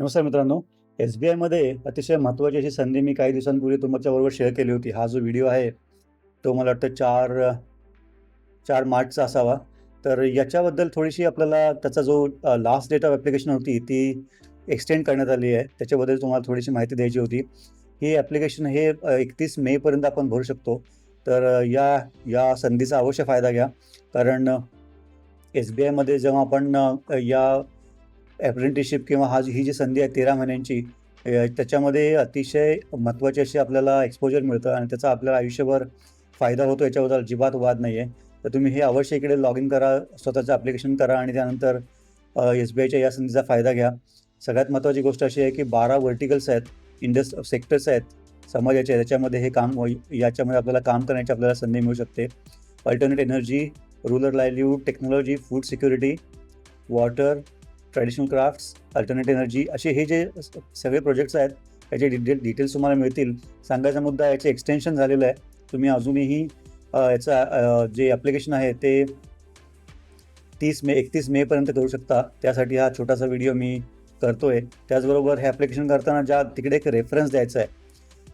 नमस्कार मित्रांनो एस बी आयमध्ये अतिशय महत्त्वाची अशी संधी मी काही दिवसांपूर्वी तुमच्याबरोबर शेअर केली होती. हा जो व्हिडिओ आहे तो मला वाटतं चार चार मार्चचा असावा. तर याच्याबद्दल थोडीशी आपल्याला त्याचा जो लास्ट डेट ऑफ ॲप्लिकेशन होती ती एक्सटेंड करण्यात आली आहे. त्याच्याबद्दल तुम्हाला थोडीशी माहिती द्यायची होती. ही ॲप्लिकेशन हे एकतीस मेपर्यंत आपण भरू शकतो. तर या या संधीचा अवश्य फायदा घ्या. कारण एस बी आयमध्ये जेव्हा आपण या ॲप्रेंटिसशिप किंवा हा ही जी संधी आहे तेरा महिन्यांची त्याच्यामध्ये अतिशय महत्त्वाची अशी आपल्याला एक्सपोजर मिळतं आणि त्याचा आपल्याला आयुष्यभर फायदा होतो याच्याबद्दल अजिबात वाद नाही आहे. तर तुम्ही हे अवश्य इकडे लॉग इन करा स्वतःचं ॲप्लिकेशन करा आणि त्यानंतर एस बी आयच्या या संधीचा फायदा घ्या. सगळ्यात महत्त्वाची गोष्ट अशी आहे की बारा व्हर्टिकल्स आहेत इंडस सेक्टर्स आहेत समाजाचे त्याच्यामध्ये हे काम होई- याच्यामध्ये आपल्याला काम करण्याची आपल्याला संधी मिळू शकते. Alternate energy rural livelihood technology food security water traditional crafts alternate energy असे हे जे सगळे प्रोजेक्ट्स आहेत याचे डिटेल डिटेल्स तुम्हाला मिळतील. सांगायचा मुद्दा याचे एक्सटेन्शन झालेलं आहे. तुम्ही अजूनही याचं याचा जे ॲप्लिकेशन आहे ते तीस मे एकतीस मेपर्यंत करू शकता. त्यासाठी हा छोटासा व्हिडिओ मी करतो आहे त्याचबरोबर हे ॲप्लिकेशन करताना ज्या तिकडे एक रेफरन्स द्यायचा आहे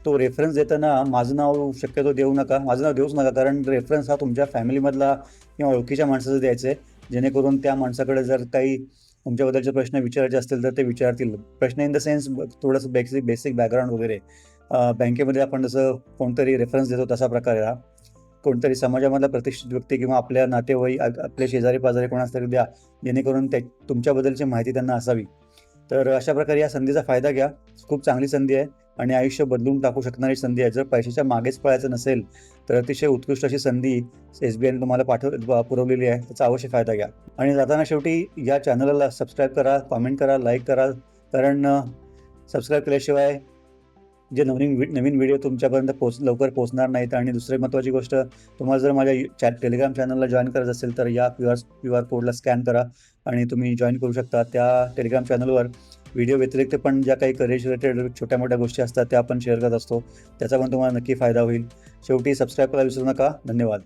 तो रेफरन्स देताना माझं नाव शक्यतो देऊ नका. माझं नाव देऊच नका कारण रेफरन्स हा तुमच्या फॅमिलीमधला किंवा ओळखीच्या माणसाचं द्यायचं आहे जेणेकरून त्या माणसाकडे जर काही तुमच्याबद्दलचे प्रश्न विचारायचे असतील तर ते विचारतील. प्रश्न इन द सेन्स थोडंसं बेसिक बेसिक बॅकग्राऊंड वगैरे. बँकेमध्ये आपण जसं कोणतरी रेफरन्स देतो तसा प्रकारे हा. कोणतरी समाजामधला प्रतिष्ठित व्यक्ती किंवा आपल्या नातेवाईक आपल्या आपले शेजारी पाजारी कोणास तरी द्या. जेणेकरून त्या तुमच्याबद्दलची माहिती त्यांना असावी. तर अशा प्रकारे या संधीचा फायदा घ्या. खूप चांगली संधी आहे. आणि आयुष्य बदलून टाकू शकणारी संधी आहे. जर पैशाच्या मागेच पळायचं नसेल तर अतिशय उत्कृष्ट अशी संधी एस बी आयने तुम्हाला पाठव पुरवलेली आहे. त्याचा अवश्य फायदा घ्या. आणि जाताना शेवटी या चॅनलला सबस्क्राईब करा कॉमेंट करा लाईक करा. कारण सबस्क्राईब केल्याशिवाय जे नवीन नवीन व्हिडिओ तुमच्यापर्यंत पोच लवकर पोहोचणार नाहीत. आणि दुसरी महत्त्वाची गोष्ट तुम्हाला जर माझ्या चॅ टेलिग्राम चॅनलला जॉईन करायचं असेल तर या क्यू आर क्यू आर कोडला स्कॅन करा. आणि तुम्ही जॉईन करू शकता त्या टेलिग्राम चॅनलवर. व्हिडिओ व्यतिरिक्त पण ज्या काही करिअर रिलेटेड छोट्या मोठ्या गोष्टी असतात त्या आपण शेअर करत असतो. त्याचा पण तुम्हाला नक्की फायदा होईल. शेवटी सबस्क्राईब करायला विसरू नका. धन्यवाद.